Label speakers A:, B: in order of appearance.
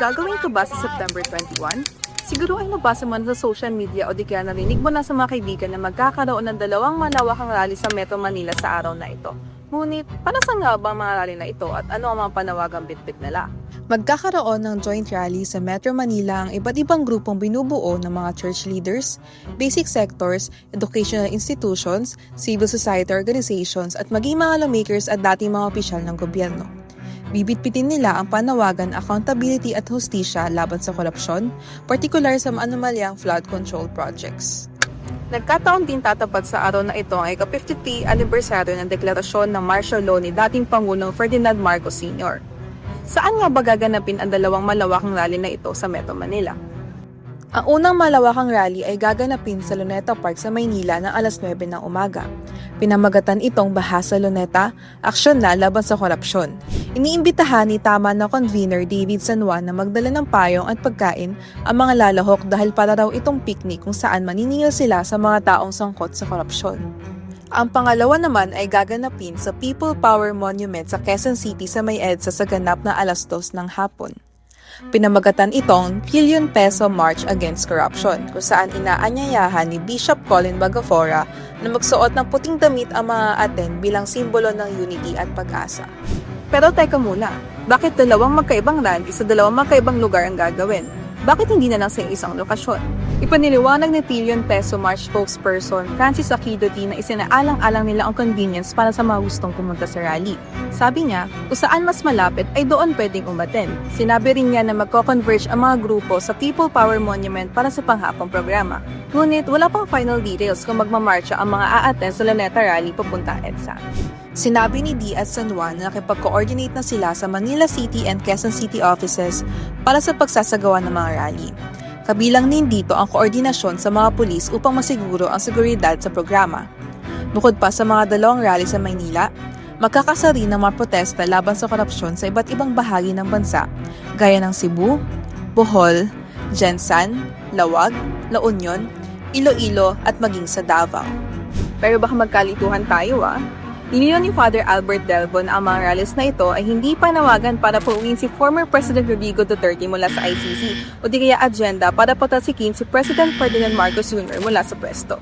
A: gagawin ko ba sa September 21? Siguro ay nabasa mo na sa social media o di kaya narinig mo na sa mga kaibigan na magkakaroon ng dalawang malawakang rally sa Metro Manila sa araw na ito. Ngunit, para saan nga ba ang mga rally na ito at ano ang mga panawagang bitbit nila?
B: Magkakaroon ng joint rally sa Metro Manila ang iba't ibang grupong binubuo ng mga church leaders, basic sectors, educational institutions, civil society organizations at maging mga lawmakers at dating mga opisyal ng gobyerno. Bibitbitin nila ang panawagan accountability at hustisya laban sa korupsyon, partikular sa anomalyang flood control projects.
A: Nagkataon din tatapat sa araw na ito ang ika-53 anniversary ng deklarasyon ng martial law ni dating Pangulong Ferdinand Marcos Sr. Saan nga ba gaganapin ang dalawang malawakang rally na ito sa Metro Manila?
B: Ang unang malawakang rally ay gaganapin sa Luneta Park sa Maynila ng alas 9 ng umaga. Pinamagatan itong Bahasa Luneta, Aksyon na laban sa korupsyon. Iniimbitahan ni tama na convener David San Juan na magdala ng payong at pagkain ang mga lalahok dahil para raw itong picnic kung saan maniningil sila sa mga taong sangkot sa korupsyon. Ang pangalawa naman ay gaganapin sa People Power Monument sa Quezon City sa may EDSA sa ganap na alas 2 ng hapon. Pinamagatan itong Billion Peso March Against Corruption kung saan inaanyayahan ni Bishop Colin Bagafora na magsuot ng puting damit ang mga aten bilang simbolo ng unity at pag-asa.
A: Pero teka muna, bakit dalawang magkaibang rally sa dalawang magkaibang lugar ang gagawin? Bakit hindi na lang sa isang lokasyon? Ipaniliwanag ni Trillion Peso March spokesperson Francis Aquino D na isinaalang-alang nila ang convenience para sa mga gustong pumunta sa rally. Sabi niya, kung saan mas malapit ay doon pwedeng umaten. Sinabi rin niya na magko-converge ang mga grupo sa People Power Monument para sa panghapong programa. Ngunit wala pang final details kung magmamarcha ang mga aaten sa Luneta Rally papunta EDSA.
B: Sinabi ni Diaz San Juan na nakipag-coordinate na sila sa Manila City and Quezon City offices para sa pagsasagawa ng mga rally. Kabilang din dito ang koordinasyon sa mga pulis upang masiguro ang seguridad sa programa. Bukod pa sa mga dalawang rally sa Maynila, magkakasa rin ng mga protesta laban sa korupsyon sa iba't ibang bahagi ng bansa, gaya ng Cebu, Bohol, Jensan, Lawag, La Union, Iloilo at maging sa Davao.
A: Pero baka magkalituhan tayo ah. Iniyon ni Father Albert Delvo na ang mga rallies na ito ay hindi panawagan para pauwiin si former President Rodrigo Duterte mula sa ICC o di kaya agenda para patasikin si President Ferdinand Marcos Jr. mula sa pwesto.